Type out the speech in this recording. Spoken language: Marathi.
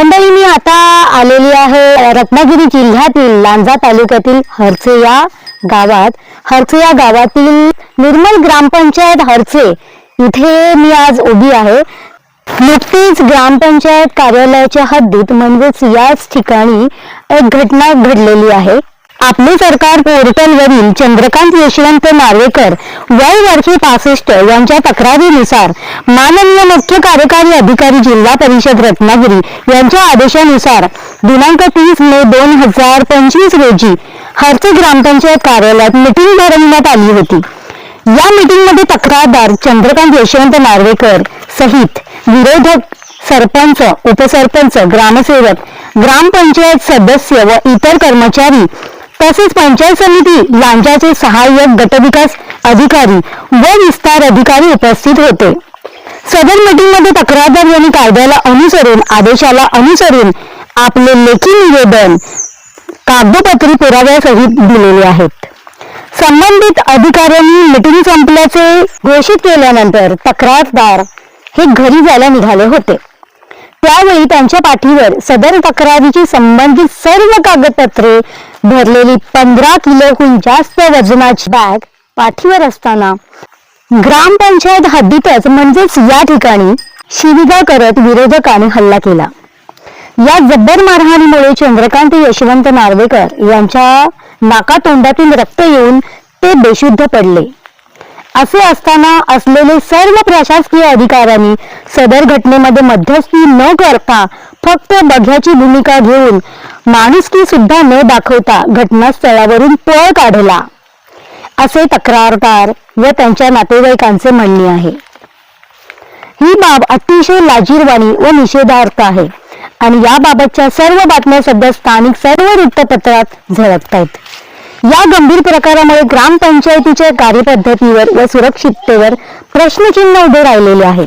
मंडळी मी आता आलेली आहे रत्नागिरी जिल्ह्यातील लांजा तालुक्यातील हरचे या गावात. हरचे या गावातील निर्मल ग्रामपंचायत हरचे इथे मी आज उभी आहे. नुकतीच ग्रामपंचायत कार्यालयाच्या हद्दीत म्हणजेच याच ठिकाणी एक घटना घडलेली आहे. आपले सरकार पोर्टलवरील चंद्रकांत यशवंत नार्वेकर वय वर्षे पासष्ट यांच्या तक्रारीनुसार माननीय मुख्य कार्यकारी अधिकारी जिल्हा परिषद रत्नागिरी यांच्या आदेशानुसार दिनांक तीस मे दोन हजार पंचवीस रोजी हर्च ग्रामपंचायत कार्यालयात मिटिंग भरविण्यात आली होती. या मिटिंगमध्ये तक्रारदार चंद्रकांत यशवंत नार्वेकर सहित विरोधक सरपंच उपसरपंच ग्रामसेवक ग्रामपंचायत सदस्य व इतर कर्मचारी तसेच पंचायत समिती लांजाचे सहाय्यक गटविकास अधिकारी व विस्तार अधिकारी उपस्थित होते. सदरमध्ये तक्रारदार यांनी कायद्याला अनुसरून आदेशाला अनुसरून आपले लेखी निवेदन कागदपत्री पुराव्यासहित दिलेले आहेत. संबंधित अधिकाऱ्यांनी मीटिंग संपल्याचे घोषित केल्यानंतर तक्रारदार हे घरी जायला निघाले होते. त्यावेळी त्यांच्या पाठीवर सदर तक्रारीची संबंधित सर्व कागदपत्रे भरलेली पंधरा किलोहून जास्त वजनाची बॅग पाठीवर असताना ग्रामपंचायत हद्दीतच म्हणजेच या ठिकाणी शिविगा करत विरोधकांनी हल्ला केला. या जब्बर मारहाणीमुळे चंद्रकांत यशवंत नार्वेकर यांच्या नाका तोंडातील रक्त येऊन ते बेशुद्ध पडले. असे असताना असलेले सर्व प्रशासकीय अधिकाऱ्यांनी सदर घटनेमध्ये मध्यस्थी न करता फक्त बघ्याची भूमिका घेऊन माणुसकी सुद्धा न दाखवता घटनास्थळावरून पळ काढला. असे तक्रारदार व त्यांच्या नातेवाईकांचे म्हणणे आहे. ही बाब अतिशय लाजीरवाणी व निषेधार्थ आहे आणि याबाबतच्या सर्व बातम्या सध्या स्थानिक सर्व वृत्तपत्रात झळकतायत. या गंभीर प्रकारामुळे ग्रामपंचायतीच्या कार्यपद्धतीवर व सुरक्षिततेवर प्रश्नचिन्ह उभे राहिलेले आहे.